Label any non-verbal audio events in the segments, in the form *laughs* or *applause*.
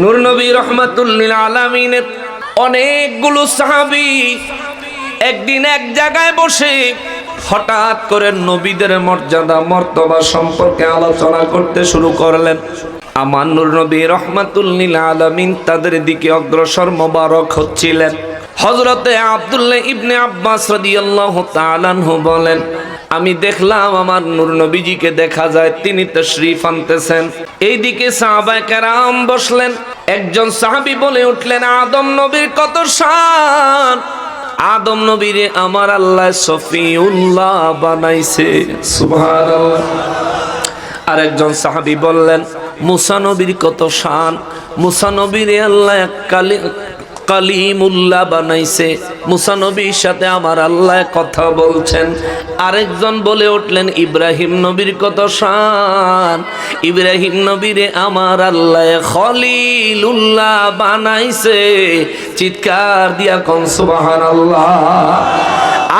নূর নবী রহমাতুল্লিল আলমিনের অনেকগুলো সাহাবি একদিন এক জায়গায় বসে হঠাৎ করে নবীদের মর্যাদা, মর্তবা সম্পর্কে আলোচনা করতে শুরু করলেন। আমার নূর নবী রহমাতুল্লিল আলমিন তাদের দিকে অগ্রসর মোবারক হচ্ছিলেন। হজরতে আবদুল্লাহ ইবনে আব্বাস রাদিয়াল্লাহু তাআলাহু বলেন, আমি দেখলাম আমার নূর নবীজিকে দেখা যায়, তিনি তশরিফ আনতেছেন। এইদিকে সাহাবায়ে কেরাম বসলেন, একজন সাহাবী বলে উঠলেন, আদম নবীর কত শান! আদম নবীরে আমার আল্লাহ সফিউল্লাহ বানাইছে। সুবহানাল্লাহ। আরেকজন সাহাবী বললেন, মুসা নবীর কত শান! মুসা নবীর আল্লাহ কালিমুল্লাহ বানাইছে। মুসা নবীর সাথে আমার আল্লাহ কথা বলছেন। আরেকজন বলে উঠলেন, ইব্রাহিম নবীর কত শান। ইব্রাহিম নবীরে আমার আল্লাহ খলিলুল্লাহ বানাইছে। চিৎকার দিয়া কন, সুবহানাল্লাহ।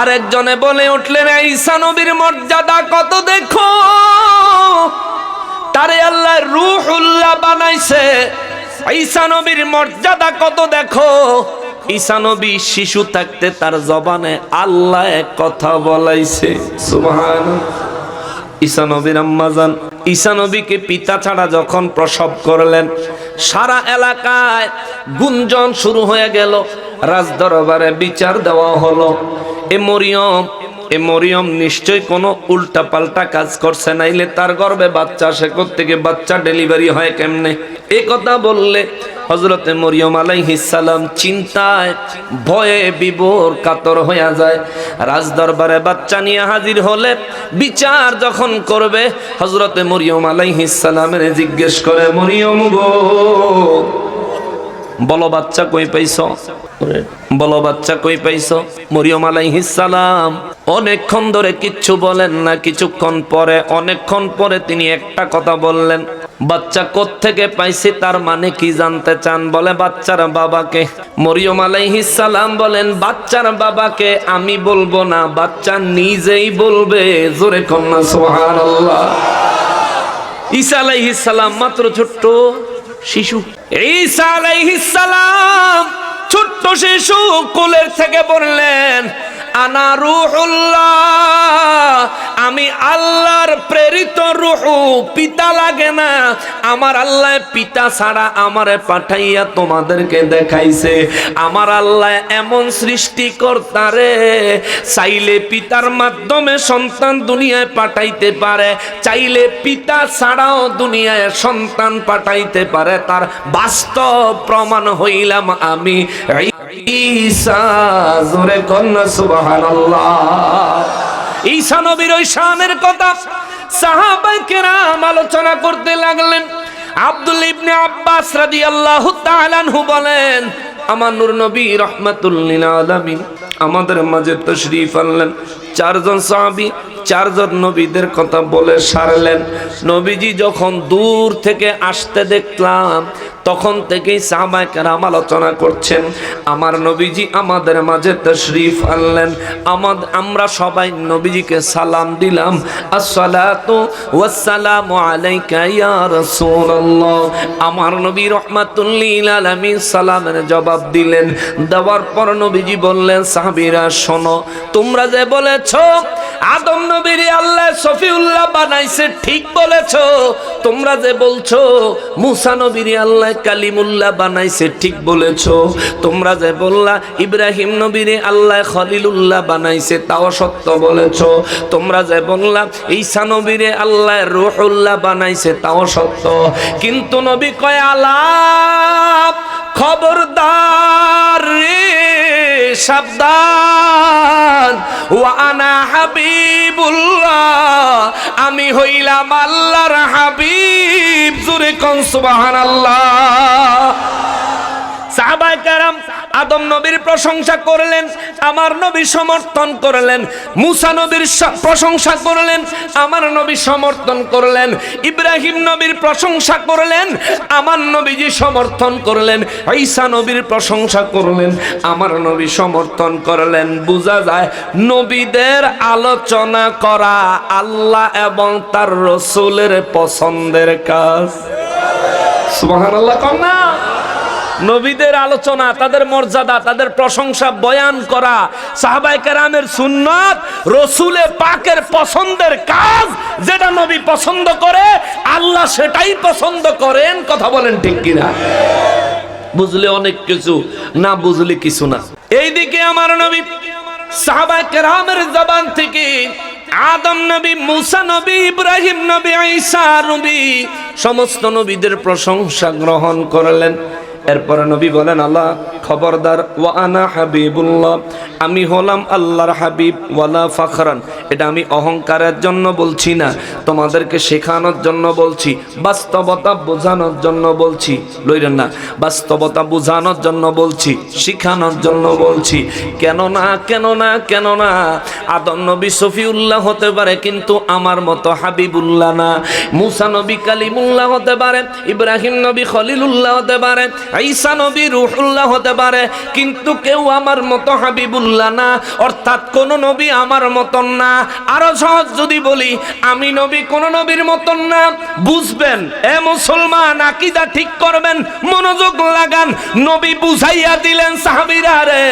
আরেকজনে বলে উঠলেন, ঈসা নবীর মর্যাদা কত দেখো। তারে আল্লাহ রুহুল্লাহ বানাইছে। ঈসা নবীর মর্যাদা কত দেখো? ঈসা নবী শিশু থাকতে তার জবানে আল্লাহ এক কথা বলাইছে সুবহান ঈসা নবীর আম্মাজান ঈসা নবীকে পিতা ছাড়া যখন প্রসব করলেন, সারা এলাকায় গুঞ্জন শুরু হয়ে গেল। রাজদরবারে বিচার দেওয়া হলো। এ মরিয়ম এ মরিয়ম নিশ্চয় কোনো উল্টা পাল্টা কাজ করছে নাইলে তার গর্বে বাচ্চা, সে থেকে বাচ্চা ডেলিভারি হয় কেমনে? এ কথা বললে হজরতে মরিয়ম আলাইহিসালাম চিন্তায়, ভয়ে বিভোর কাতর হইয়া যায়। রাজদরবারে বাচ্চা নিয়ে হাজির হলে বিচার যখন করবে হজরতে মরিয়ম আলাইহিসালামের জিজ্ঞেস করে, মরিয়ম গো বলো বাচ্চা কই পাইছ? বলো বাচ্চা কই পাইছ? মরিয়ম সালাম। অনেকক্ষণ ধরে কিচ্ছু বলেন না কিছুক্ষণ পরে অনেকক্ষণ পরে তিনি একটা কথা বললেন। বাচ্চা থেকে পাইছি তার মানে কি জানতে চান? বলে বাচ্চার বাবাকে। মরিয়ম সালাম বলেন বাচ্চার বাবাকে আমি বলব না বাচ্চা নিজেই বলবে। জোরে কন্যা সুবহানাল্লাহ। ঈসা আলাইহিস সালাম মাত্র ছোট্ট শিশু। সালাম ছোট্ট শিশু কোলের থেকে বললেন আনা রুহুল্লাহ। আমি আল্লাহর প্রেরিত রুহু, পিতা লাগে না। আমার আল্লাহ পিতা ছাড়া আমারে পাঠাইয়া তোমাদেরকে দেখাইছে। আমার আল্লাহ এমন সৃষ্টিকর্তারে চাইলে পিতার মাধ্যমে সন্তান দুনিয়ায় পাঠাইতে পারে, চাইলে পিতা ছাড়াও দুনিয়ায় সন্তান পাঠাইতে পারে। তার বাস্তব প্রমাণ হইলাম আমি। ঈসা, জোরে কন্যা সুবহানাল্লাহ। ঈসা নবীর ওই শানের কথা কেরাম আলোচনা করতে লাগলেন। আব্দুল ইবনে আব্বাস রাদিয়াল্লাহু তাআলা আনহু বলেন, আমার নূর নবী রহমাতুল লিল আলামিন আমাদের মাঝে তশরিফ আনলেন। চারজন সাহাবী, চারজন নবীদের কথা বলে সারলেন। নবীজি যখন দূর থেকে আসতে দেখলাম তখন থেকেই সাহাবায়ে কেরাম আলোচনা করছেন, আমার নবীজি আমাদের মাঝে তশরিফ আনলেন। আমাদের আমরা সবাই নবীজিকে সালাম দিলাম। আসসালাতু ওয়াসসালামু আলাইকা ইয়া রাসূলুল্লাহ। আমার নবী রহমাতুল লিল আলামিন সালামের জবাব দিলেন। দেওয়ার পর নবীজি বললেন, সাহাবীরা, শোনো, তোমরা যে বলেছ, আদম নবীর আল্লাহ সফিউল্লাহ বানাইছে, ঠিক বলেছ। তোমরা যে বলছো, মুসা নবীর আল্লাহ কালিমুল্লাহ বানাইছে, ঠিক বলেছ। তোমরা যে বললা, ইব্রাহিম নবীর আল্লাহ খলিলুল্লাহ বানাইছে তাও সত্য বলেছ। তোমরা যে বললা, ঈসা নবীর আল্লাহ রুহুল্লাহ বানাইছে তাও সত্য। কিন্তু নবী কয়, আলাপ, খবরদার রে, সাবধান। ওয়ানা হাবিবুল্লাহ, আমি হইলাম আল্লাহর হাবিব। জুরে কন আল্লাহ সাহাবায়ে কেরাম আদম নবীর প্রশংসা করলেন, আমার নবী সমর্থন করলেন, মুসা নবীর প্রশংসা করলেন, আমার নবী সমর্থন করলেন, ইব্রাহিম নবীর প্রশংসা করলেন, আমার নবীজি সমর্থন করলেন, ঈসা নবীর প্রশংসা করলেন, আমার নবী সমর্থন করলেন। বোঝা যায়, নবীদের আলোচনা করা আল্লাহ এবং তার রসুলের পছন্দের কাজ। সুবহানাল্লাহ কন্যা নবীদের আলোচনা, তাদের মর্যাদা, তাদের প্রশংসা বয়ান করা সাহাবাই কেরামের সুন্নত, রসুলে পাকের পছন্দের কাজ যেটা নবী পছন্দ করে, আল্লাহ সেটাই পছন্দ করেন, কথা বলেন ঠিক কিনা? বুঝলে অনেক কিছু, না বুঝলে কিছু না। এইদিকে আমার নবী সাহাবা কেরামের জবান থেকে আদম নবী, মুসা নবী, ইব্রাহিম নবী, ঈসা নবী, সমস্ত নবীদের প্রশংসা গ্রহণ করলেন। এরপরে নবী বলেন আল্লাহ খবরদার ওয়া আনা হাবিবুল্লাহ আমি হলাম আল্লাহর হাবিব ওয়ালা ফাখরান। এটা আমি অহংকারের জন্য বলছি না, তোমাদেরকে শেখানোর জন্য বলছি, বাস্তবতা বোঝানোর জন্য বলছি লইলেন না, বাস্তবতা বোঝানোর জন্য বলছি, শিখানোর জন্য বলছি, কেন না কেন না কেন না, আদম নবী সফিউল্লাহ হতে পারে কিন্তু আমার মতো হাবিবুল্লাহ না, মুসা নবী কালিমুল্লাহ হতে পারে, ইব্রাহিম নবী খলিলুল্লাহ হতে পারে, ঈসা নবী রুহুল্লাহ হতে পারে, কিন্তু কেউ আমার মতো হাবিবুল্লাহ না, অর্থাৎ কোন নবী আমার মতন না আরও সহজ যদি বলি, আমি নবী কোন নবীর মতন না। বুঝবেন, এ মুসলমান, আকিদা ঠিক করবেন, মনোযোগ লাগান। নবী বুঝাইয়া দিলেন, সাহাবীরা রে,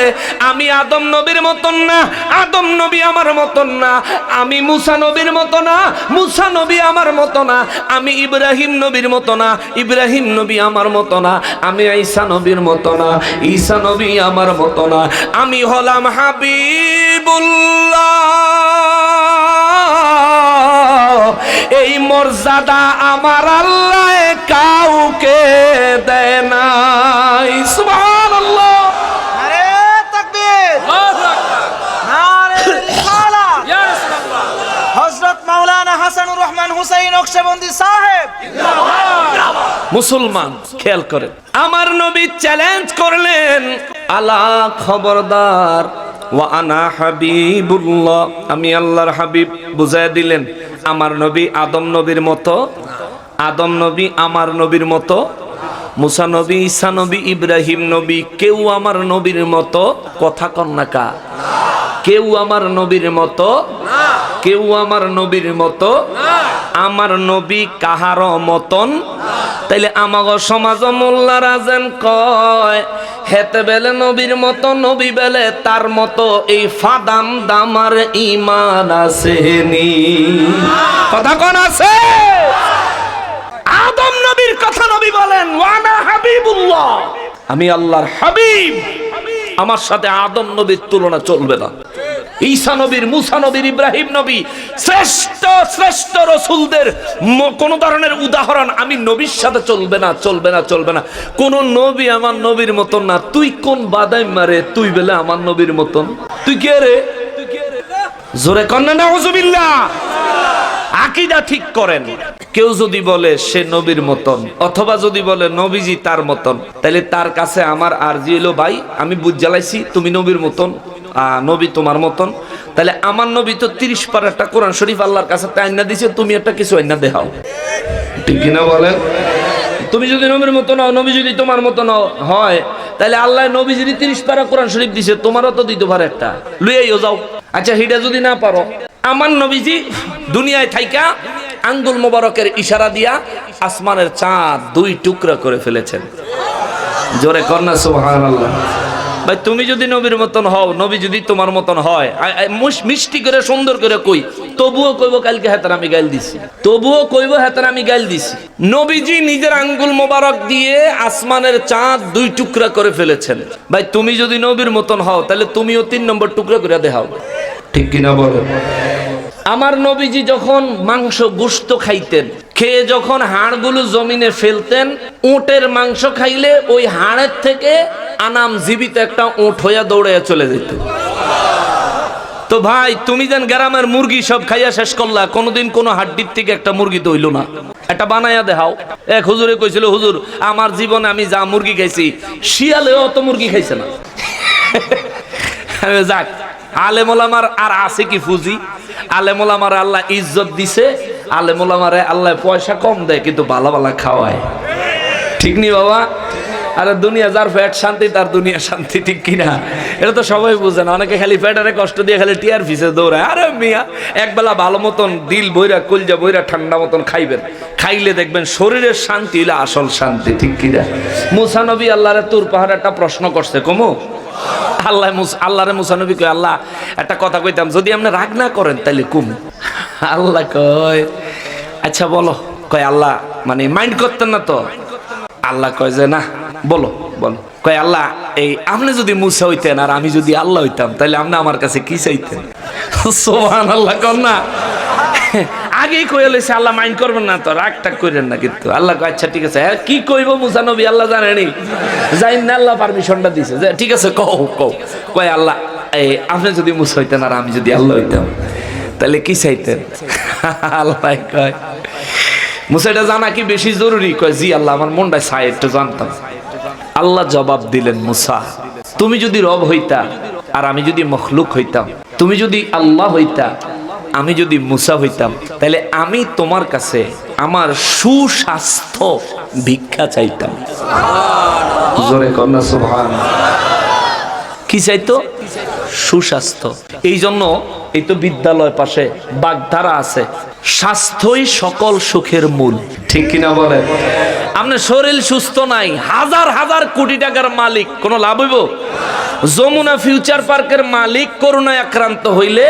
আমি আদম নবীর মতন না, আদম নবী আমার মতন না। আমি মুসা নবীর মতো না, মুসা নবী আমার মতো না। আমি ইব্রাহিম নবীর মতো না, ইব্রাহিম নবী আমার মতো না। আমি ঈসা নবীর মতো না, ঈসা নবী আমার মতো না। আমি হলাম হাবিবুল্লাহ। এই মর্যাদা আমার আল্লাহ কাউকে দেয় নাই। রহমান হুসাইন সাহেব। মুসলমান খেয়াল করেন। আমার নবী চ্যালেঞ্জ করলেন। আলা খবরদার আমি আল্লাহর হাবিব বুঝাই দিলেন, আমার নবী আদম নবীর মতো, আদম নবী আমার নবীর মতো, মুসা নবী, ঈসা নবী, ইব্রাহিম নবী, কেউ আমার নবীর মতো কথা কন্যাকা কেউ আমার নবীর মতো কেউ আমার নবীর মতো? আমার নবী কাহার মতন? তাইলে আমাগ সমাজ মোল্লারা যেন কয়, হেতে বেলে নবীর মতো, নবী বেলে তার মতো, এই ফাদাম দামার ইমান আছে নি কথা কোন আছে? আদম নবীর কথা নবী বলেন, ওয়ানা হাবিবুল্লাহ। আমি আল্লাহর হাবিব। আমার সাথে আদম নবীর তুলনা চলবে না। ঈসা নবীর, মুসা নবীর, ইব্রাহিম নবী, শ্রেষ্ঠ শ্রেষ্ঠ রসুলদের কোন ধরনের উদাহরণ আমি নবীর সাথে চলবে না চলবে না চলবে না। কোন নবী আমার নবীর মতন না। তুই কোন বাদাই মারে, তুই বেলে আমার নবীর মতন। তুই কে রে? জোরে কন্যা না হুজুবিল্লাহ আকিদা ঠিক করেন। কেউ যদি বলে সে নবীর মতন, অথবা যদি বলে নবীজি তার মতন তাহলে তার কাছে আমার আরজি এলো, ভাই, আমি বুঝ জ্বালাইছি, তুমি নবীর মতন। নবী তোমার মতন। তাহলে আমার নবী তো তিরিশ পার একটা কোরআন শরীফ আল্লাহর কাছে আইনা দিছে তুমি একটা কিছু আইনা দেখাও। ঠিক কিনা বলেন? তুমি যদি নবীর মতো নও নবী যদি তোমার মতো নও হয় তাহলে আল্লাহ নবী যদি তিরিশ পারা কোরআন শরীফ দিছে তোমারও তো দিতে পারে একটা। লুইয়াইও যাও। আচ্ছা হিটা যদি না পারো আমার নবীজি দুনিয়ায় থাইকা আঙ্গুল মোবারকের ইশারা দিয়া আসমানের চাঁদ দুই টুকরা করে ফেলেছেন। জোরে কন্যা সুবহানাল্লাহ। ভাই তুমি যদি নবীর মতন হও নবী যদি তোমার মতন হয় মিষ্টি করে সুন্দর করে কই তবুও কইব কালকে হাতার আমি গাইল দিছি। তবুও কইব হাতার আমি গাইল দিছি। নবীজি নিজের আঙ্গুল মোবারক দিয়ে আসমানের চাঁদ দুই টুকরা করে ফেলেছেন। ভাই তুমি যদি নবীর মতন হও তাহলে তুমিও তিন নম্বর টুকরা করে দেখাও। ঠিক কিনা বলো আমার নবীজি যখন মাংস গোস্ত খাইতেন খেয়ে যখন হাড়গুলো জমিনে ফেলতেন, উটের মাংস খাইলে ওই হাড়ের থেকে আনাম জীবিত একটা উট হইয়া দৌড়াইয়া চলে যেত। তো ভাই, তুমি যেন গ্রামের মুরগি সব খাইয়া শেষ করলা, কোনোদিন কোনো হাড্ডির থেকে একটা মুরগি দইল না। এটা বানাইয়া দেখাও। এক হুজুরে কইছিল, হুজুর, আমার জীবনে আমি যা মুরগি খাইছি, শিয়ালেও অত মুরগি খাইছে না। *laughs* যাক, আলেমোলামার আর আছে কি ফুজি? আলেমোলামার আল্লাহ ইজ্জত দিছে আলেমোলামারে আল্লাহ পয়সা কম দেয়, কিন্তু ভালো ভালো খাওয়ায়। ঠিক নি বাবা? আরে দুনিয়া যার পেট শান্তি, তার দুনিয়া শান্তি, ঠিক কিনা এটা তো সবাই বুঝে না। অনেকে খালি পেটারে কষ্ট দিয়ে খালি টিয়ার ফিসে দৌড়ায়। আরে মিয়া, একবেলা ভালো মতন দিল বইরা, কলজা বইরা ঠান্ডা মতন খাইবেন। খাইলে দেখবেন শরীরের শান্তি হইলে আসল শান্তি, ঠিক কিনা মুসা নবী আল্লাহরে তুর পাহাড় একটা প্রশ্ন করছে, কমু? আল্লাহ আল্লাহরে মুসানবী কয়, আল্লাহ, একটা কথা কইতাম, যদি আপনি রাগ না করেন তাহলে কুম। আল্লাহ কয়। আচ্ছা বলো। কয় আল্লাহ মানে মাইন্ড করতেন না তো? আল্লাহ কয় যে, না, বলো বলো। কয় আল্লাহ, এই আপনি যদি মুসা হইতেন আর আমি যদি আল্লাহ হইতাম তাহলে আপনি আমার কাছে কি চাইতেন? সোহান আল্লাহ কর না। আগেই কয়ে লইছে, আল্লাহ মাইন্ড করবেন না তো রাগ টাগ করেন না কিন্তু। আল্লাহ আচ্ছা ঠিক আছে। হ্যাঁ কি কইব মুসা নবী, আল্লাহ জানেনি? যাই না, আল্লাহ পারমিশনটা দিছে। যে, ঠিক আছে, কও কও। কয় আল্লাহ, এই আপনি যদি মুসা হইতেন আর আমি যদি আল্লাহ হইতাম। তাহলে কি চাইতেন? আল্লাহ কয়। মুসা, এটা জানা কি বেশি জরুরি? কয়, জি আল্লাহ, আমার মনটা চাই একটু জানতাম। আল্লাহ জবাব দিলেন মুসা, তুমি যদি রব হইতা আর আমি যদি মখলুক হইতাম, তুমি যদি আল্লাহ হইতা, আমি যদি মুসা হইতাম, তাহলে আমি তোমার কাছে আমার সুস্বাস্থ্য ভিক্ষা চাইতাম। জোরে কন্যা কি চাইতো? সুস্বাস্থ্য। এই জন্য এই তো বিদ্যালয় পাশে বাগধারা আছে। স্বাস্থ্যই সকল সুখের মূল। ঠিক কিনা বলে আপনার শরীর সুস্থ নাই, হাজার হাজার কোটি টাকার মালিক, কোনো লাভ হইব? যমুনা ফিউচার পার্কের মালিক করোনায় আক্রান্ত হইলে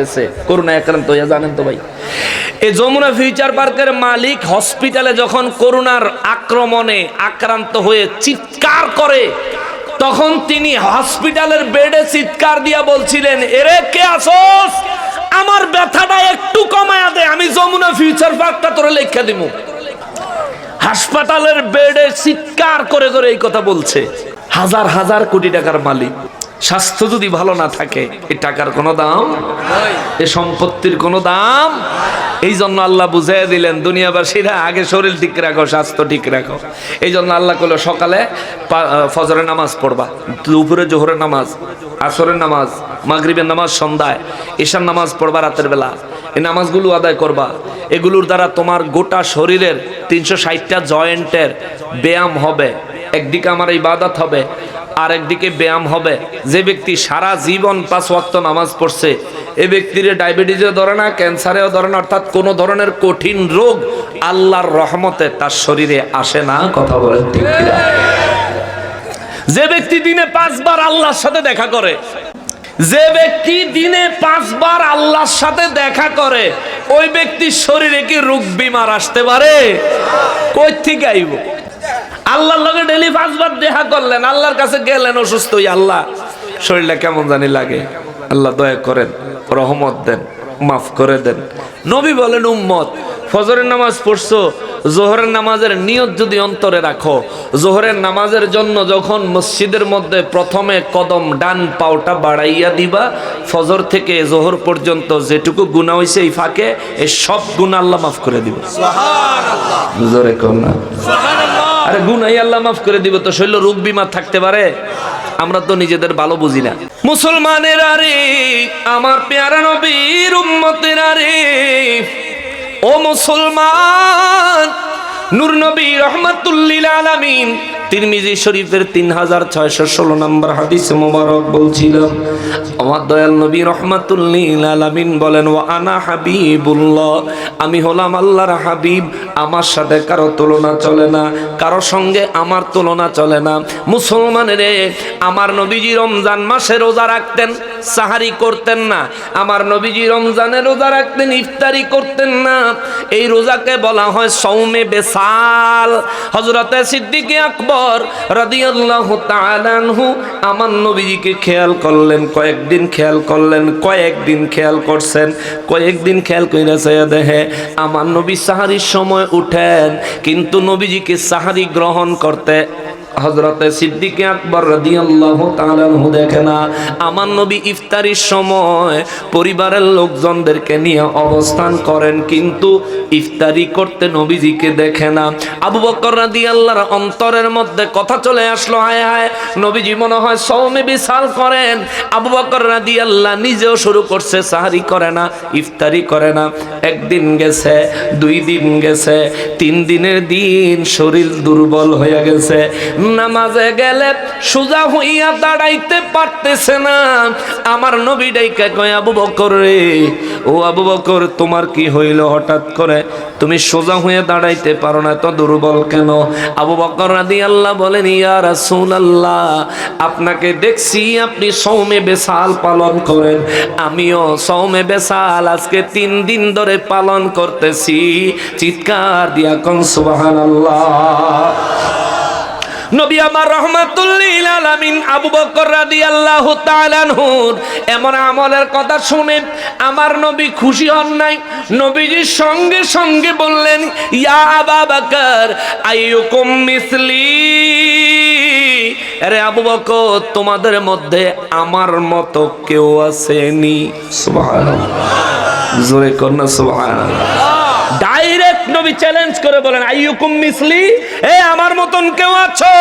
গেছে আক্রান্ত জানেন তো ভাই। এই যমুনা ফিউচার পার্কের মালিক হসপিটালে যখন আক্রমণে আক্রান্ত হয়ে চিৎকার করে তখন তিনি হসপিটালের বেডে চিৎকার দিয়া বলছিলেন, এরে, কে আসোস আমার ব্যথাটা একটু কমায়া দে, আমি যমুনা ফিউচার পার্কটা তোরে লেখা দিব। হাসপাতালের বেডে চিৎকার করে করে এই কথা বলছে। হাজার হাজার কোটি টাকার মালিক। স্বাস্থ্য যদি ভালো না থাকে এই টাকার কোনো দাম? এ সম্পত্তির কোনো দাম? এই জন্য আল্লাহ বুঝাই দিলেন, দুনিয়াবাসীরা আগে শরীর ঠিক রাখো, স্বাস্থ্য ঠিক রাখো। এই জন্য আল্লাহ করল সকালে ফজরের নামাজ পড়বা, দুপুরে জোহরের নামাজ, আসরের নামাজ, মাগরিবের নামাজ সন্ধ্যায়, ঈশার নামাজ পড়বা রাতের বেলা। এই নামাজগুলো আদায় করবা। এগুলোর দ্বারা তোমার গোটা শরীরের তিনশো ষাটটা জয়েন্টের ব্যায়াম হবে। একদিকে আমার ইবাদত হবে আর একদিকে ব্যায়াম হবে। যে ব্যক্তি সারা জীবন পাঁচ ওয়াক্ত নামাজ পড়ছে, এ ব্যক্তির ডায়াবেটিসও ধরে না, ক্যান্সারেও ধরে না, অর্থাৎ কোনো ধরনের কঠিন রোগ আল্লাহর রহমতে তার শরীরে আসে না, কথা ঠিক যে ব্যক্তি দিনে পাঁচবার আল্লাহর সাথে দেখা করে, যে ব্যক্তি দিনে পাঁচবার আল্লাহর সাথে দেখা করে, ওই ব্যক্তির শরীরে কি রোগ, বিমার আসতে পারে? কই থেকে আইব? আল্লাহর লগে ডেলি পাঁচবার দেখা করলেন আল্লাহর কাছে গেলেন অসুস্থ আল্লাহ। শরীরটা কেমন জানি লাগে। আল্লাহ দয়া করেন রহমত দেন মাফ করে দেন। নবী বলেন উম্মত ফজরের নামাজ পড়ছো জোহরের নামাজের নিয়ত যদি অন্তরে রাখো জোহরের নামাজের জন্য যখন মসজিদের মধ্যে প্রথমে কদম ডান পাওটা বাড়াইয়া দিবা ফজর থেকে জোহর পর্যন্ত যেটুকু গুণা হয়েছে এই ফাঁকে এই সব গুণা আল্লাহ মাফ করে দিবা। জোরে কর না। আরে গুনাই আল্লাহ মাফ করে দিব, তো শৈল রোগ বিমার থাকতে পারে? আমরা তো নিজেদের ভালো বুঝি না। মুসলমানের আরে, আমার পেয়ারা নবীর উম্মতের আরে, ও মুসলমান নূর নবী রহমাতুল্লিল আলামিন। তিরমিজি শরীফের তিন হাজার ছয়শো ষোলো নম্বর হাদিস মোবারক বলছিলাম আমার দয়াল নবী রহমাতুল্লিল আলামিন বলেন ও আনা হাবিবুল্লাহ। আমি হলাম আল্লাহর হাবিব। আমার সাথে কারও তুলনা চলে না, কারও সঙ্গে আমার তুলনা চলে না। মুসলমানের, আমার নবীজি রমজান মাসে রোজা রাখতেন। সাহারি করতেন না। আমার নবীজি রমজানে রোজা রাখতেন, ইফতারি করতেন না। এই রোজাকে বলা হয় সৌমে বেসাল। হজরতে সিদ্দিকে আকবর রাদিয়াল্লাহু তাআলা আনহু আমার নবীজিকে খেয়াল করলেন, কয়েকদিন খেয়াল করলেন, কয়েকদিন খেয়াল করছেন, কয়েকদিন খেয়াল কইরা চাইয়া দেখে আমার নবী সাহারির সময় উঠেন, কিন্তু নবীজিকে সাহারি গ্রহণ করতে হজরতে সিদ্দিকে আকবর রাদিয়াল্লাহু তাআলা আনহু দেখে না, আমার নবী ইফতারির সময় পরিবারের লোকজনদেরকে নিয়ে অবস্থান করেন, কিন্তু ইফতারি করতে নবীজিকে দেখে না। আবু বকর রাদিয়াল্লাহর অন্তরের মধ্যে কথা চলে আসলো, হায় হায়, নবীজি মনে হয় সৌমে বিশাল করেন। আবু বকর রাদিয়াল্লাহ নিজেও শুরু করছে, সাহারি করে না, ইফতারি করে না। একদিন গেছে, দুই দিন গেছে, তিন দিনের দিন শরীর দুর্বল হয়ে গেছে। নামাজে গেলে সোজা হইয়া দাঁড়াইতে পারতেছে না। আমার নবী ডাইকা কয়, আবু বকর রে, ও আবু বকর, তোমার কি হইল হঠাৎ করে? তুমি সোজা হয়ে দাঁড়াইতে পারো না, এত দুর্বল কেন? আবু বকর রাদি আল্লাহ বলেন, ইয়া রাসূল আল্লাহ আপনাকে দেখছি, আপনি সৌমে বেসাল পালন করেন। আমিও সৌমে বেসাল আজকে তিন দিন ধরে পালন করতেছি। চিৎকার দিয়া কন, সুবহানাল্লাহ। নবী আমার রহমাতুল্লিল আলামিন আবু বকর রাদিয়াল্লাহু তাআলা আনহুর এমন আমলের কথা শুনে আমার নবী খুশি হন নাই। নবীজির সঙ্গে সঙ্গে বললেন, ইয়া আবা বকর, আইয়ুকুম মিসলি। আরে আবু বকর, তোমাদের মধ্যে আমার মতো কেউ আসেনি সুবহানাল্লাহ। জোরে কন্যা সুবহানাল্লাহ। নবী চ্যালেঞ্জ করে বলেন, আইয়ুকুম মিসলি? এ, আমার মতন কেউ আছো?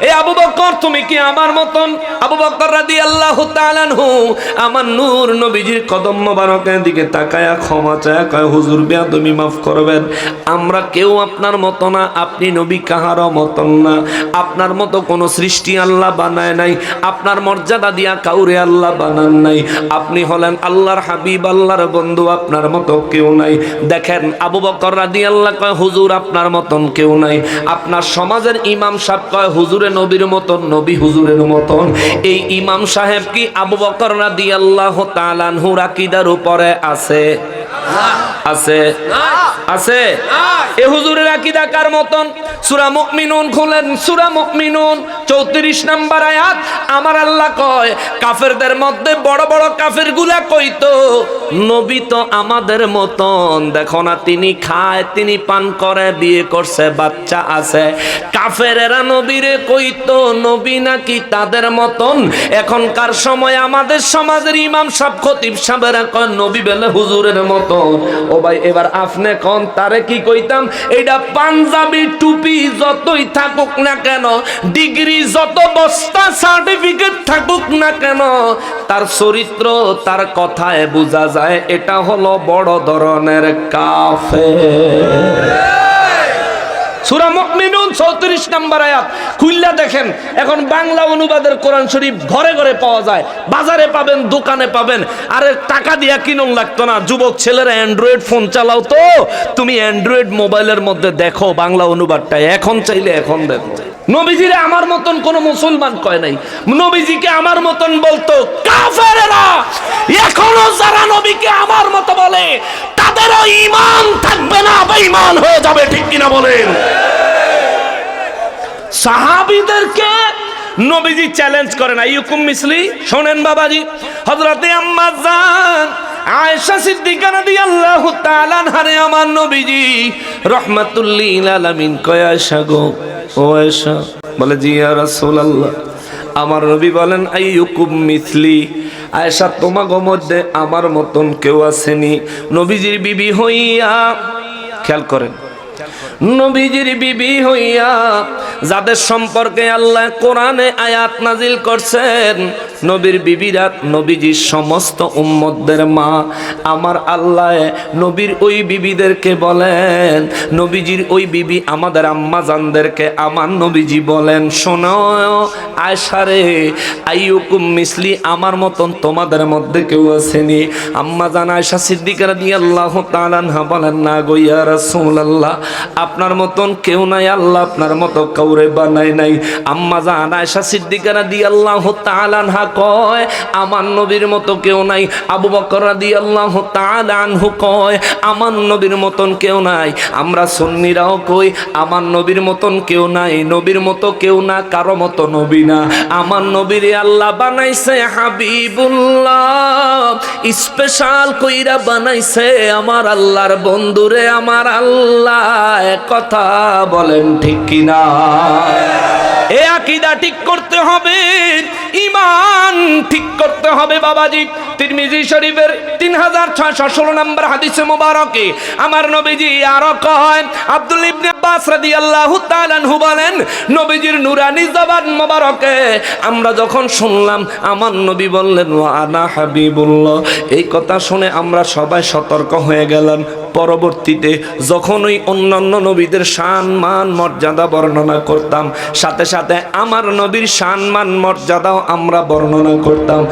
এ, আবু বকর, তুমি কি আমার মতন? আবু বকর রাদিয়াল্লাহু তাআলা আনহু। আমার নূর নবীজির কদম মোবারকের দিকে তাকায়া ক্ষমা চায়া কয়, হুজুর বিয়া তুমি মাফ করবেন। আমরা কেউ আপনার মতো না, আপনি নবী কাহারও মতন না। আপনার মতো কোনো সৃষ্টি আল্লাহ বানায় নাই। আপনার মর্যাদা দিয়া কাউরে আল্লাহ বানান নাই। আপনি হলেন আল্লাহর হাবিব, আল্লাহর বন্ধু, আপনার মতো কেউ নাই। দেখেন, আবু বকর রাদি আল্লাহ কয়, হুজুর আপনার মতন কেউ নাই। আপনার সমাজের ইমাম সাহেব কয়, হুজুরে নবীর মতন, নবী হুজুরের মতন। এই ইমাম সাহেব কি আবু বকর রাদি আল্লাহ তালানহুর আকিদার উপরে আছে? আছে? আছে? এ হুজুরের আকিদা কার মতন? সূরা মুমিনুন খুলেন, সূরা মুমিনুন 34 নাম্বার আয়াত। আমার আল্লাহ কয় মধ্যে বড় বড় কইতো, নবী তো আমাদের মতন। দেখো না, তিনি খায়, তিনি পান করে, বিয়ে করছে, বাচ্চা আছে। কাফেরেরা নবীরে কইতো, নবী নাকি তাদের মতন? এখনকার সময় আমাদের সমাজের ইমাম সাহেব, খতিব সাহেবেরা কয়, নবী বেলে হুজুরের মতন। ও ভাই, এবার আপনি কন তারে কি কইতাম? এইটা পাঞ্জাবি, টুপি যতই থাকুক না কেন, ডিগ্রি যত বস্তা সার্টিফিকেট থাকুক না কেন, তার চরিত্র, তার কথায় বোঝা যায়, এটা হলো বড় ধরনের কাফে সূরা মুমিনুন 34 নম্বর আয়াত। খুললা দেখেন, এখন বাংলা অনুবাদের কোরআন শরীফ ঘরে ঘরে পাওয়া যায়। বাজারে পাবেন, দোকানে পাবেন। আরে টাকা দিয়া কিনুন লাগতো না। যুবক ছেলেরা অ্যান্ড্রয়েড ফোন চালাও তো। তুমি অ্যান্ড্রয়েড মোবাইলের মধ্যে দেখো বাংলা অনুবাদটা। এখন চাইলে এখন দেখো নবীজিরে আমার মতন কোন মুসলমান কয় নাই। নবীজিকে আমার মতন বলতো কাফেরেরা। এখনও যারা নবীকে আমার মতো বলে তাদেরও ইমান থাকবে না, বেঈমান হয়ে যাবে, ঠিক কিনা বলেন? সাহাবীদেরকে নবীজি চ্যালেঞ্জ করে না ইউকুম মিসলি, শোনেন বাবাজি, হযরতে আম্মা জান, আয়েশা সিদ্দিকা আনহারে আমার নবীজি, রহমাতুল্লিল আলামিন, কয় আয়েশা গো, ও আয়েশা, বলে, জি ইয়া রাসূলুল্লাহ। আমার নবী বলেন, আইয়ুকুম মিসলি আয়েশা তোমাগো মধ্যে আমার মতন কেউ আসেনি। নবীজির বিবি হইয়া খেয়াল করেন। নবীজির বিবি হইয়া, যাদের সম্পর্কে আল্লাহ কোরআনে আয়াত নাজিল করছেন, নবীর বিবিরা নবীজির সমস্ত উম্মতদের মা। আমার আল্লাহ নবীর ওই বিবিদেরকে বলেন, নবীজির ওই বিবি আমাদের আম্মা জানদেরকে আমার নবীজি বলেন, শোনো আয়সারে আইয়ুকুম মিসলি, আমার মতন তোমাদের মধ্যে কেউ আসেনি। আম্মা জান আয়সা সিদ্দিকারা দিয়ে আল্লাহ তালানহা বলেন, না গইয়া রাসূলুল্লাহ আপনার মতন কেউ নাই, আল্লাহ আপনার মতো কাউরে বানাই নাই। আম্মা জান আয়সা সিদ্দিকারা দিয়ে আল্লাহ তালানহা কয়, আমার নবীর মতো কেউ নাই। আবু বকর দিয়ে আল্লাহ তালানহু কয়, আমার নবীর মতন কেউ নাই। আমরা সুন্নিরাও কই, আমার নবীর মতন কেউ নাই। নবীর মতো কেউ না, কারও মতো নবী না। আমার নবীর আল্লাহ বানাইছে হাবিবুল্লাহ। স্পেশাল কইরা বানাইছে আমার আল্লাহর বন্ধুরে, আমার আল্লাহ। কথা বলেন ঠিক কিনা? এ আকিদা ঠিক করতে হবে ইমান ঠিক করতে হবে বাবাজি। তিরমিজি শরীফের তিন হাজার ছয়শো ষোলো নম্বর হাদিসে মোবারকে আমার নবীজি আরও কয়, আব্দুল ইবনে আব্বাস রাদিয়াল্লাহু তাআলা আনহু বলেন, নবীজির নুরানি জবান মোবারকে। আমরা যখন শুনলাম, আমার নবী বললেন আনা হাবিবুল্লাহ। এই কথা শুনে আমরা সবাই সতর্ক হয়ে গেলাম। পরবর্তীতে যখন ওই অন্যান্য নবীদের শান, মান, মর্যাদা বর্ণনা করতাম, সাথে সাথে আমার নবীর শান, মান, মর্যাদাও আমরা বর্ণনা করতাম।